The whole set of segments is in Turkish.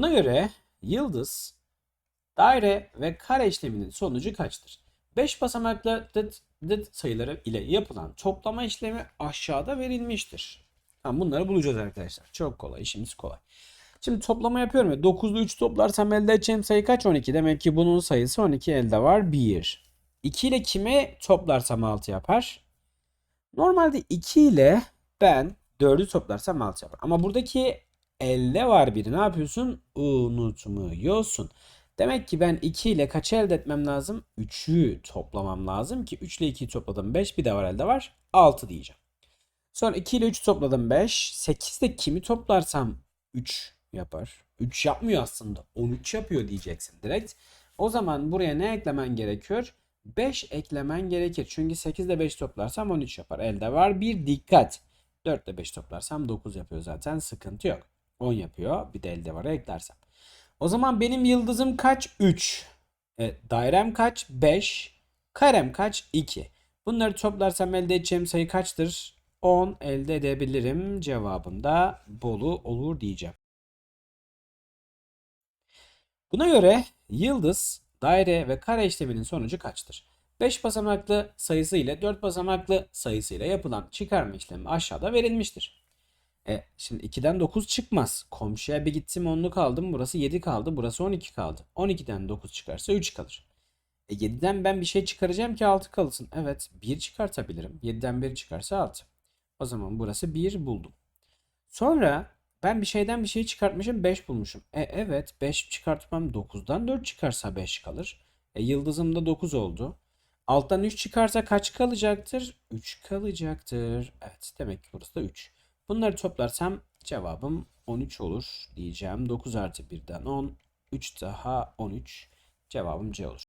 Buna göre yıldız, daire ve kare işleminin sonucu kaçtır? 5 basamaklı dıt dıt sayıları ile yapılan toplama işlemi aşağıda verilmiştir. Tamam, bunları bulacağız arkadaşlar. Çok kolay, işimiz kolay. Şimdi toplama yapıyorum ya. 9'lu 3 toplarsam elde edeceğim sayı kaç? 12. Demek ki bunun sayısı 12 elde var. 1. 2 ile kime toplarsam 6 yapar? Normalde 2 ile ben 4'ü toplarsam 6 yapar. Ama buradaki elde var biri. Ne yapıyorsun? Unutmuyorsun. Demek ki ben 2 ile kaçı elde etmem lazım? 3'ü toplamam lazım ki 3 ile 2'yi topladım 5. Bir de var elde var. 6 diyeceğim. Sonra 2 ile 3 topladım 5. 8 ile kimi toplarsam 3 yapar. 3 yapmıyor aslında. 13 yapıyor diyeceksin direkt. O zaman buraya ne eklemen gerekiyor? 5 eklemen gerekir. Çünkü 8 ile 5 toplarsam 13 yapar. Elde var bir dikkat. 4 ile 5 toplarsam 9 yapıyor zaten. Sıkıntı yok. 10 yapıyor. Bir de elde var eklersem. O zaman benim yıldızım kaç? 3. E, dairem kaç? 5. Karem kaç? 2. Bunları toplarsam elde edeceğim sayı kaçtır? 10 elde edebilirim. Cevabım da Bolu olur diyeceğim. Buna göre yıldız, daire ve kare işleminin sonucu kaçtır? 5 basamaklı sayısı ile 4 basamaklı sayısı ile yapılan çıkarma işlemi aşağıda verilmiştir. E, şimdi 2'den 9 çıkmaz. Komşuya bir gittim 10'luk aldım. Burası 7 kaldı. Burası 12 kaldı. 12'den 9 çıkarsa 3 kalır. E, 7'den ben bir şey çıkaracağım ki 6 kalsın. Evet 1 çıkartabilirim. 7'den 1 çıkarsa 6. O zaman burası 1 buldum. Sonra ben bir şeyden bir şey çıkartmışım 5 bulmuşum. E evet 5 çıkartmam 9'dan 4 çıkarsa 5 kalır. E yıldızım da 9 oldu. Alttan 3 çıkarsa kaç kalacaktır? 3 kalacaktır. Evet demek ki burası da 3. Bunları toplarsam cevabım 13 olur diyeceğim. 9 artı 1'den 10. 3 daha 13. Cevabım C olur.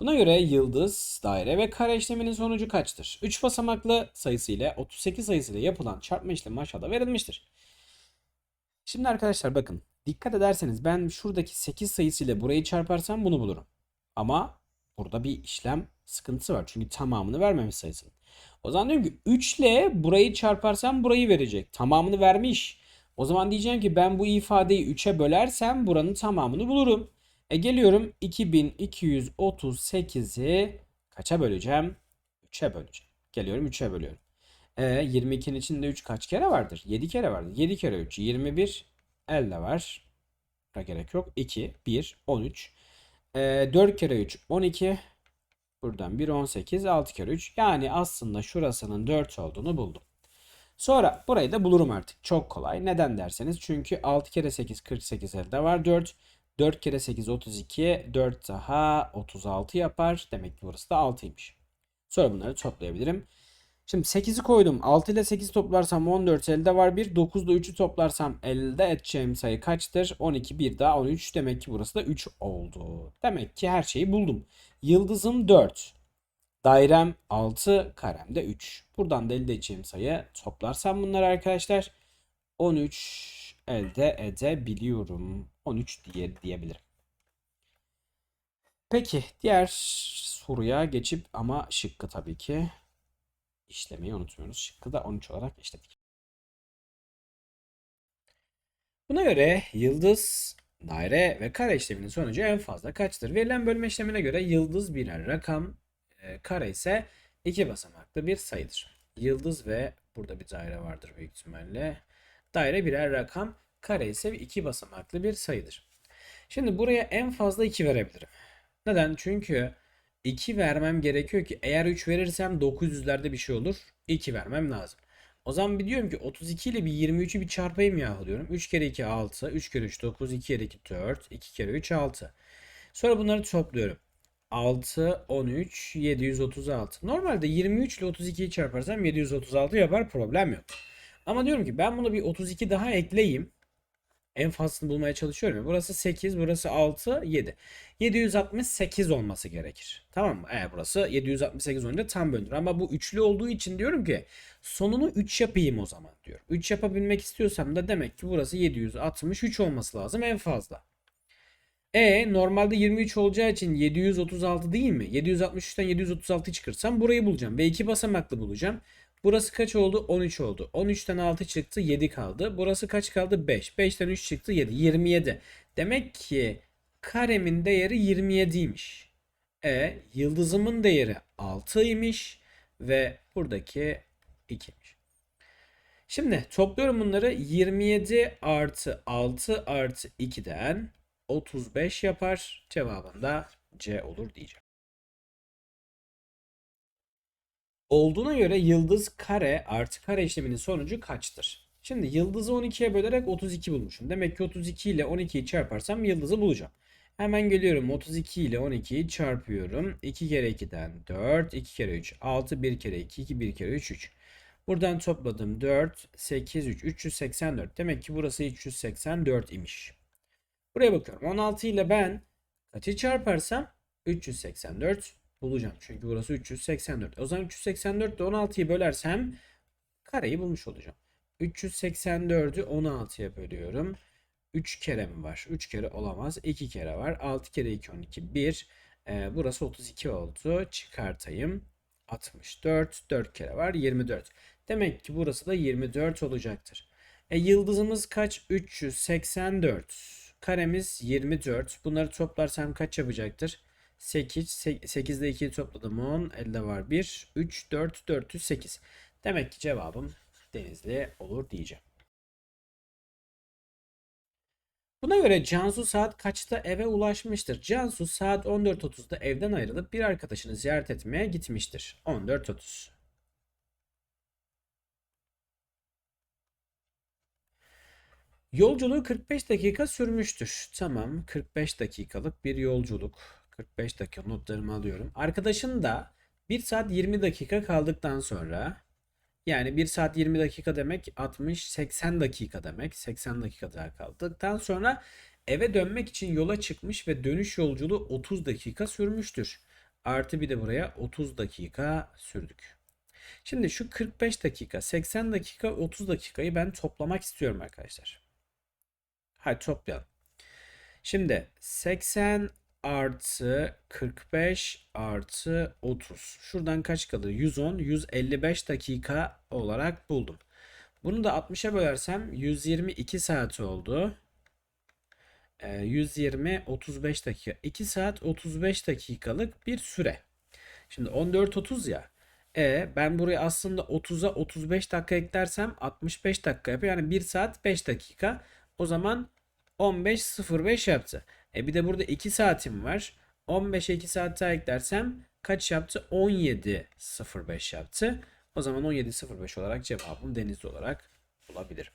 Buna göre yıldız, daire ve kare işleminin sonucu kaçtır? 3 basamaklı sayısı ile 38 sayısı ile yapılan çarpma işlemi aşağıda verilmiştir. Şimdi arkadaşlar bakın dikkat ederseniz ben şuradaki 8 sayısı ile burayı çarparsam bunu bulurum. Ama burada bir işlem sıkıntısı var. Çünkü tamamını vermemiş sayısının. O zaman diyorum ki 3 ile burayı çarparsam burayı verecek. Tamamını vermiş. O zaman diyeceğim ki ben bu ifadeyi 3'e bölersem buranın tamamını bulurum. E geliyorum 2238'i kaça böleceğim? 3'e böleceğim. Geliyorum 3'e bölüyorum. E 22'nin içinde 3 kaç kere vardır? 7 kere vardır. 7 kere 3 21 elde var. Buna gerek yok. 2 1 13 e, 4 kere 3 12 Buradan 1 18 6 kere 3 yani aslında şurasının 4 olduğunu buldum. Sonra burayı da bulurum artık. Çok kolay. Neden derseniz çünkü 6 kere 8 48 elde var 4. 4 kere 8 32. 4 daha 36 yapar. Demek ki burası da 6'ymış. Sonra bunları toplayabilirim. Şimdi 8'i koydum. 6 ile 8 toplarsam 14 elde var 1. 9 ile 3'ü toplarsam elde edeceğim sayı kaçtır? 12 1 daha 13. Demek ki burası da 3 oldu. Demek ki her şeyi buldum. Yıldızım 4. Dairem 6. Karem de 3. Buradan da elde edeceğim sayı toplarsam bunları arkadaşlar 13 elde edebiliyorum. 13 diye diyebilirim. Peki diğer soruya geçip ama şıkkı tabii ki işlemeyi unutmuyoruz. Şıkkı da 13 olarak işledik. Buna göre yıldız, daire ve kare işleminin sonucu en fazla kaçtır? Verilen bölme işlemine göre yıldız birer rakam, e, kare ise iki basamaklı bir sayıdır. Yıldız ve burada bir daire vardır büyük ihtimalle. Daire birer rakam, kare ise iki basamaklı bir sayıdır. Şimdi buraya en fazla 2 verebilirim. Neden? Çünkü 2 vermem gerekiyor ki eğer 3 verirsem 900'lerde bir şey olur. 2 vermem lazım. O zaman bir diyorum ki 32 ile bir 23'ü bir çarpayım yahu diyorum. 3 kere 2 6, 3 kere 3 9, 2 kere 2 4, 2 kere 3 6. Sonra bunları topluyorum. 6, 13, 736. Normalde 23 ile 32'yi çarparsam 736 yapar problem yok. Ama diyorum ki ben bunu bir 32 daha ekleyeyim. En fazlasını bulmaya çalışıyorum. Burası 8, burası 6, 7. 768 olması gerekir. Tamam mı? Eğer burası 768 olunca tam bölünür. Ama bu üçlü olduğu için diyorum ki sonunu 3 yapayım o zaman diyorum. 3 yapabilmek istiyorsam da demek ki burası 763 olması lazım en fazla. E normalde 23 olacağı için 736 değil mi? 763'ten 736'yı çıkarsam burayı bulacağım. Ve iki basamaklı bulacağım. Burası kaç oldu? 13 oldu. 13'ten 6 çıktı 7 kaldı. Burası kaç kaldı? 5. 5'ten 3 çıktı 7. 27. Demek ki karemin değeri 27'ymiş. E yıldızımın değeri 6'ymış ve buradaki 2'ymiş. Şimdi topluyorum bunları 27 artı 6 artı 2'den 35 yapar. Cevabında C olur diyeceğim. Olduğuna göre yıldız kare artı kare işleminin sonucu kaçtır? Şimdi yıldızı 12'ye bölerek 32 bulmuşum. Demek ki 32 ile 12'yi çarparsam yıldızı bulacağım. Hemen geliyorum 32 ile 12'yi çarpıyorum. 2 kere 2'den 4, 2 kere 3, 6, 1 kere 2, 2, 1 kere 3, 3. Buradan topladım 4, 8, 3, 384. Demek ki burası 384 imiş. Buraya bakıyorum. 16 ile ben kaçı çarparsam 384 bulacağım. Çünkü burası 384. O zaman 384 ile 16'yı bölersem kareyi bulmuş olacağım. 384'ü 16'ya bölüyorum. 3 kere mi var? 3 kere olamaz. 2 kere var. 6 kere 2 12 1. Ee, burası 32 oldu. Çıkartayım. 64 4 kere var 24. Demek ki burası da 24 olacaktır. E, yıldızımız kaç? 384. Karemiz 24. Bunları toplarsam kaç yapacaktır? 8. 8'de 2'yi topladım 10. Elde var 1. 3, 4, 408. Demek ki cevabım Denizli olur diyeceğim. Buna göre Cansu saat kaçta eve ulaşmıştır? Cansu saat 14.30'da evden ayrılıp bir arkadaşını ziyaret etmeye gitmiştir. 14.30. Yolculuğu 45 dakika sürmüştür. Tamam, 45 dakikalık bir yolculuk. 45 dakika notlarımı alıyorum. Arkadaşın da 1 saat 20 dakika kaldıktan sonra yani 1 saat 20 dakika demek 60 80 dakika demek. 80 dakika daha kaldıktan sonra eve dönmek için yola çıkmış ve dönüş yolculuğu 30 dakika sürmüştür. Artı bir de buraya 30 dakika sürdük. Şimdi şu 45 dakika, 80 dakika, 30 dakikayı ben toplamak istiyorum arkadaşlar. Hadi toplayalım. Şimdi 80 artı 45 artı 30. Şuradan kaç kalır? 110, 155 dakika olarak buldum. Bunu da 60'a bölersem 122 saat oldu. Ee, 120, 35 dakika. 2 saat 35 dakikalık bir süre. Şimdi 14-30 ya. E ben buraya aslında 30'a 35 dakika eklersem 65 dakika yapıyor. Yani 1 saat 5 dakika. O zaman 15.05 yaptı. E bir de burada 2 saatim var. 15'e 2 saat daha eklersem kaç yaptı? 17.05 yaptı. O zaman 17.05 olarak cevabım denizli olarak bulabilirim.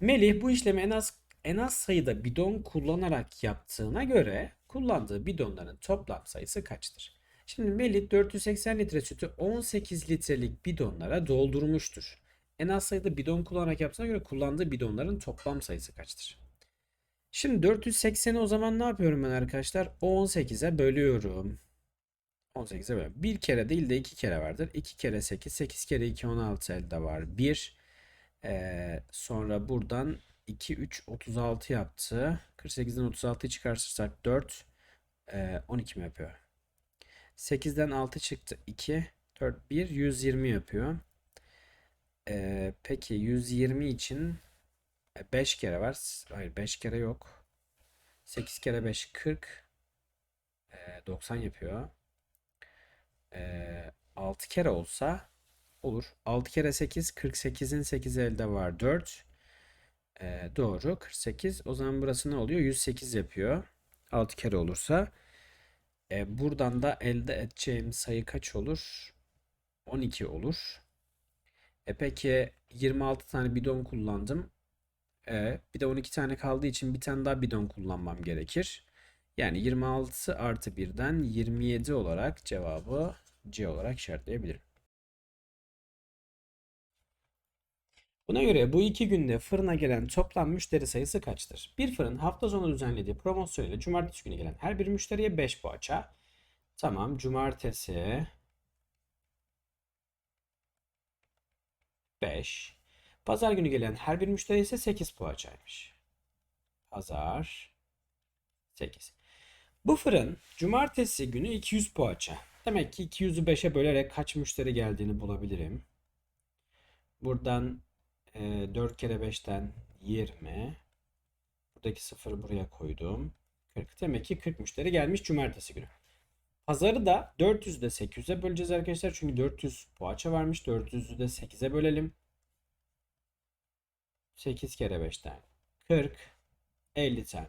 Melih bu işlemi en az en az sayıda bidon kullanarak yaptığına göre kullandığı bidonların toplam sayısı kaçtır? Şimdi Melih 480 litre sütü 18 litrelik bidonlara doldurmuştur. En az sayıda bidon kullanarak yaptığına göre kullandığı bidonların toplam sayısı kaçtır? Şimdi 480'i o zaman ne yapıyorum ben arkadaşlar? 18'e bölüyorum. 18'e bölüyorum. Bir kere değil de iki kere vardır. 2 kere 8, 8 kere 2 16 elde var. 1. Ee, sonra buradan 2, 3, 36 yaptı. 48'den 36'yı çıkartırsak 4. Ee, 12 mi yapıyor? 8'den 6 çıktı. 2, 4, 1, 120 yapıyor. Ee, peki 120 için 5 kere var. Hayır 5 kere yok. 8 kere 5 40. Ee, 90 yapıyor. Ee, 6 kere olsa olur. 6 kere 8 48'in 8 elde var 4. Ee, doğru 48. O zaman burası ne oluyor? 108 yapıyor. 6 kere olursa. Ee, buradan da elde edeceğim sayı kaç olur? 12 olur. E peki 26 tane bidon kullandım. E, bir de 12 tane kaldığı için bir tane daha bidon kullanmam gerekir. Yani 26 artı 1'den 27 olarak cevabı C olarak işaretleyebilirim. Buna göre bu iki günde fırına gelen toplam müşteri sayısı kaçtır? Bir fırın hafta sonu düzenlediği promosyon ile cumartesi günü gelen her bir müşteriye 5 poğaça. Tamam cumartesi 5. Pazar günü gelen her bir müşteri ise 8 poğaçaymış. Pazar 8. Bu fırın cumartesi günü 200 poğaça. Demek ki 200'ü 5'e bölerek kaç müşteri geldiğini bulabilirim. Buradan e, 4 kere 5'ten 20. Buradaki sıfırı buraya koydum. 40. Demek ki 40 müşteri gelmiş cumartesi günü. Pazarı da 400'ü de 800'e böleceğiz arkadaşlar. Çünkü 400 poğaça varmış. 400'ü de 8'e bölelim. 8 kere 5'ten 40. 50 tane.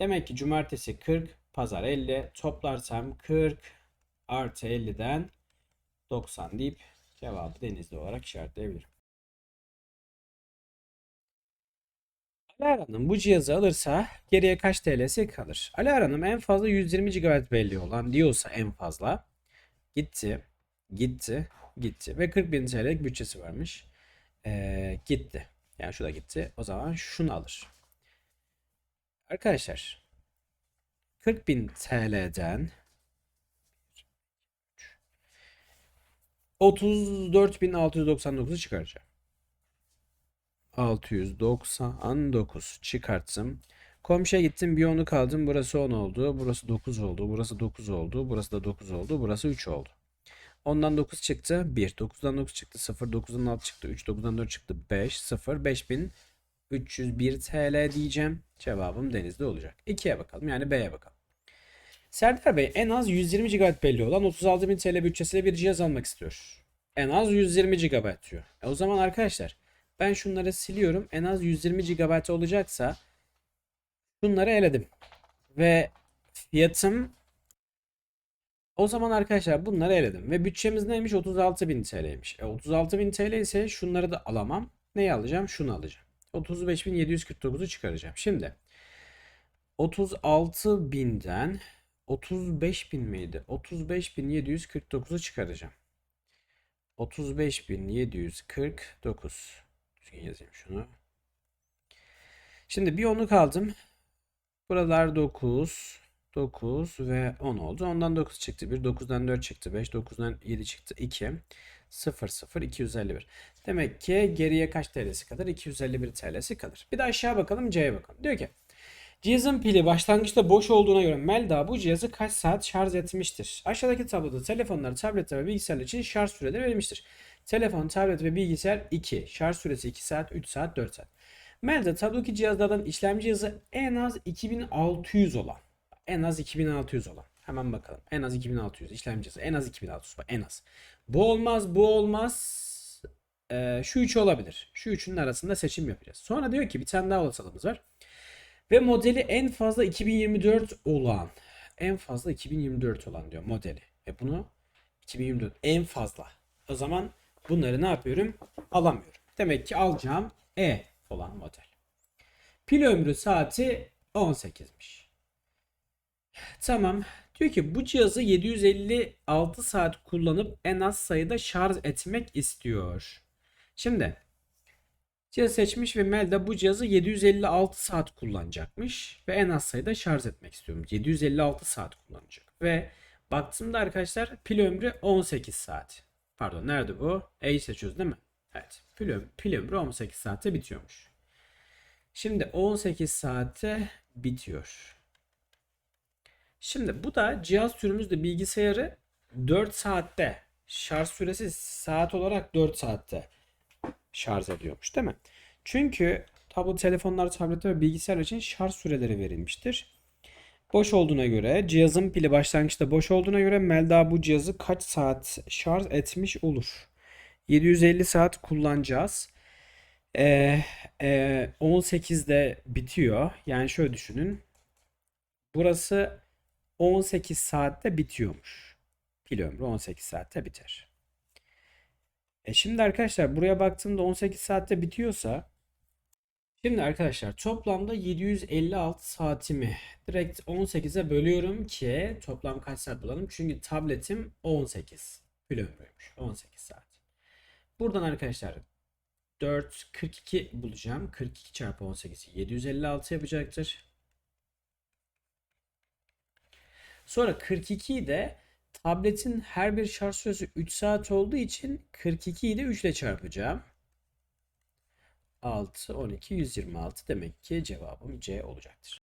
Demek ki cumartesi 40, pazar 50. Toplarsam 40 artı 50'den 90 deyip cevabı denizli olarak işaretleyebilirim. Alara Hanım bu cihazı alırsa geriye kaç TL'si kalır? Alara Hanım en fazla 120 GB belli olan diyorsa en fazla gitti, gitti, gitti ve 40 bin TL'lik bütçesi varmış. Ee, gitti. Yani şu da gitti. O zaman şunu alır. Arkadaşlar 40 bin TL'den 34.699'u çıkaracağım. 699 çıkarttım. Komşuya gittim bir onu kaldım. Burası 10 oldu. Burası 9 oldu. Burası 9 oldu. Burası da 9 oldu. Burası 3 oldu. Ondan 9 çıktı. 1. 9'dan 9 çıktı. 0. 9'dan 6 çıktı. 3. 9'dan 4 çıktı. 5. 0. 5301 TL diyeceğim. Cevabım denizde olacak. 2'ye bakalım. Yani B'ye bakalım. Serdar Bey en az 120 GB belli olan 36.000 TL bütçesiyle bir cihaz almak istiyor. En az 120 GB diyor. E o zaman arkadaşlar ben şunları siliyorum. En az 120 GB olacaksa şunları eledim. Ve fiyatım o zaman arkadaşlar bunları eledim. Ve bütçemiz neymiş? 36.000 TL'ymiş. E 36.000 TL ise şunları da alamam. Neyi alacağım? Şunu alacağım. 35.749'u çıkaracağım. Şimdi 36.000'den 35.000 miydi? 35.749'u çıkaracağım. 35.749 Düzgün yazayım şunu. Şimdi bir onu kaldım. Buralar 9, 9 ve 10 oldu. Ondan 9 çıktı. 1, 9'dan 4 çıktı. 5, 9'dan 7 çıktı. 2, 0, 0, 251. Demek ki geriye kaç TL'si kalır? 251 TL'si kalır. Bir de aşağı bakalım C'ye bakalım. Diyor ki Cihazın pili başlangıçta boş olduğuna göre Melda bu cihazı kaç saat şarj etmiştir? Aşağıdaki tabloda telefonlar, tabletler ve bilgisayarlar için şarj süreleri verilmiştir. Telefon, tablet ve bilgisayar 2. Şarj süresi 2 saat, 3 saat, 4 saat. Melda tablodaki cihazlardan işlemci hızı en az 2600 olan. En az 2600 olan. Hemen bakalım. En az 2600 işlemci hızı. En az 2600. Bak en az. Bu olmaz, bu olmaz. Ee, şu üçü olabilir. Şu üçünün arasında seçim yapacağız. Sonra diyor ki bir tane daha olasılığımız var. Ve modeli en fazla 2024 olan. En fazla 2024 olan diyor modeli. Ve bunu 2024 en fazla. O zaman bunları ne yapıyorum? Alamıyorum. Demek ki alacağım E olan model. Pil ömrü saati 18'miş. Tamam. Diyor ki bu cihazı 756 saat kullanıp en az sayıda şarj etmek istiyor. Şimdi cihaz seçmiş ve Melda bu cihazı 756 saat kullanacakmış ve en az sayıda şarj etmek istiyorum. 756 saat kullanacak ve baktığımda arkadaşlar pil ömrü 18 saat. Pardon nerede bu? E'yi seçiyoruz değil mi? Evet. Pil, ömrü, pil ömrü 18 saatte bitiyormuş. Şimdi 18 saatte bitiyor. Şimdi bu da cihaz türümüzde bilgisayarı 4 saatte şarj süresi saat olarak 4 saatte şarj ediyormuş değil mi? Çünkü tablet telefonlar, tabletler ve bilgisayar için şarj süreleri verilmiştir. Boş olduğuna göre cihazın pili başlangıçta boş olduğuna göre Melda bu cihazı kaç saat şarj etmiş olur? 750 saat kullanacağız. Ee, e, 18'de bitiyor. Yani şöyle düşünün. Burası 18 saatte bitiyormuş. Pil ömrü 18 saatte biter. E şimdi arkadaşlar buraya baktığımda 18 saatte bitiyorsa Şimdi arkadaşlar toplamda 756 saatimi direkt 18'e bölüyorum ki toplam kaç saat bulalım. Çünkü tabletim 18 pil ömrüymüş. 18 saat. Buradan arkadaşlar 4 42 bulacağım. 42 çarpı 18 756 yapacaktır. Sonra 42'yi de tabletin her bir şarj süresi 3 saat olduğu için 42'yi de 3 ile çarpacağım. 6, 12, 126 demek ki cevabım C olacaktır.